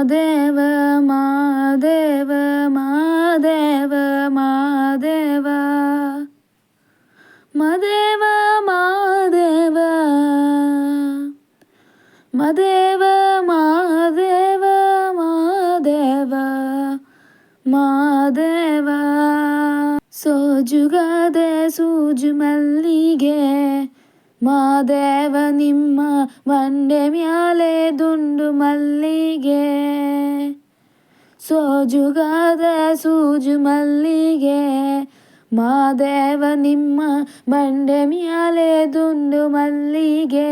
മാദേവ മാദേവ മാദേവ മാദേവ മാദേവ മാദേവ മാദേവ മാദേവ മാദേവ മാദേവ സോജുകാതെ സൂജു മല്ലികേ. ಮಾದೇವ ನಿಮ್ಮ ಮಂಡೆ ಮ್ಯಾಲೆ ದುಂಡು ಮಲ್ಲಿಗೆ ಸೋಜುಗಾದ ಸೂಜು ಮಲ್ಲಿಗೆ ಮಾದೇವ ನಿಮ್ಮ ಮಂಡೆ ಮ್ಯಾಲೆ ದುಂಡು ಮಲ್ಲಿಗೆ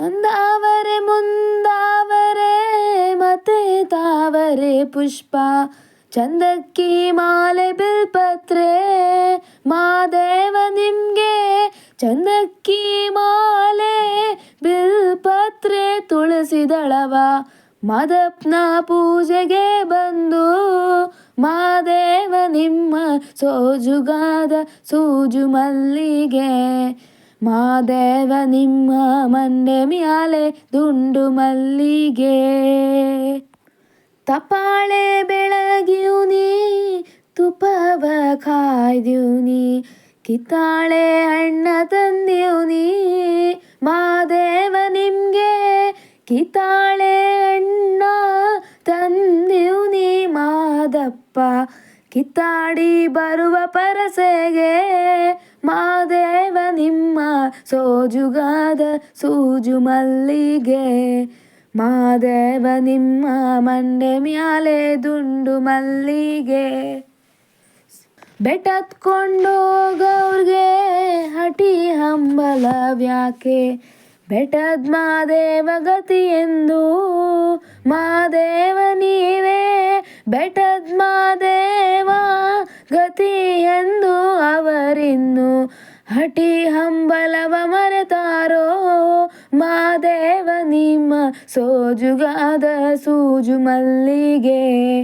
ಅಂದಾವರೆ ಮುಂದಾವರೆ ಮತ್ತೆ ತಾವರೆ ಪುಷ್ಪ ಚಂದಕ್ಕಿ ಮಾಲೆ ಬಿಲ್ಪತ್ರೆ ಮಾದೇವ ನಿಮ್ಗೆ ಚಂದಕ್ಕಿ ಮಾಲೆ ಬಿಲ್ಪತ್ರೆ ತುಳಸಿ ದಳವ ಮಾದಪ್ನ ಪೂಜೆಗೆ ಬಂದು ಮಾದೇವ ನಿಮ್ಮ ಸೋಜುಗಾದ ಸೂಜು ಮಲ್ಲಿಗೆ. ಮಾದೇವ ನಿಮ್ಮ ಮಂಡೆ ಮ್ಯಾಲೆ ದುಂಡು ಮಲ್ಲಿಗೆ. ತಪಾಳೆ ಬೆಳಗ್ಯೂನಿ ತುಪ್ಪವ ಕಾಯ್ದ್ಯೂನಿ ಕಿತ್ತಾಳೆ ಅಣ್ಣ ತಂದೆವು ನೀ, ಮಾದೇವ ನಿಮ್ಗೆ. ಕಿತ್ತಾಳೆ ಅಣ್ಣ ತಂದೆವು ನೀ, ಮಾದಪ್ಪ. ಕಿತ್ತಾಡಿ ಬರುವ ಪರಸೆಗೆ ಮಾದೇವ ನಿಮ್ಮ ಸೋಜುಗಾದ ಸೂಜು ಮಲ್ಲಿಗೆ. ಮಾದೇವ ನಿಮ್ಮ ಮಂಡೆ ಮ್ಯಾಲೆ ದುಂಡು ಮಲ್ಲಿಗೆ. ಬೆಟ್ಟತ್ಕೊಂಡೋಗವ್ರಿಗೆ ಹಟಿ ಹಂಬಲವ್ಯಾಕೆ ಬೆಟ್ಟದ ಮಾದೇವ ಗತಿ ಎಂದು ಮಾದೇವ ನೀವೇ. ಬೆಟ್ಟದ ಮಾದೇವ ಗತಿ ಎಂದು ಅವರಿನ್ನು ಹಟಿ ಹಂಬಲವ ಮರೆತಾರೋ ಮಾದೇವ ನಿಮ್ಮ ಸೋಜುಗಾದ ಸೂಜು ಮಲ್ಲಿಗೆ.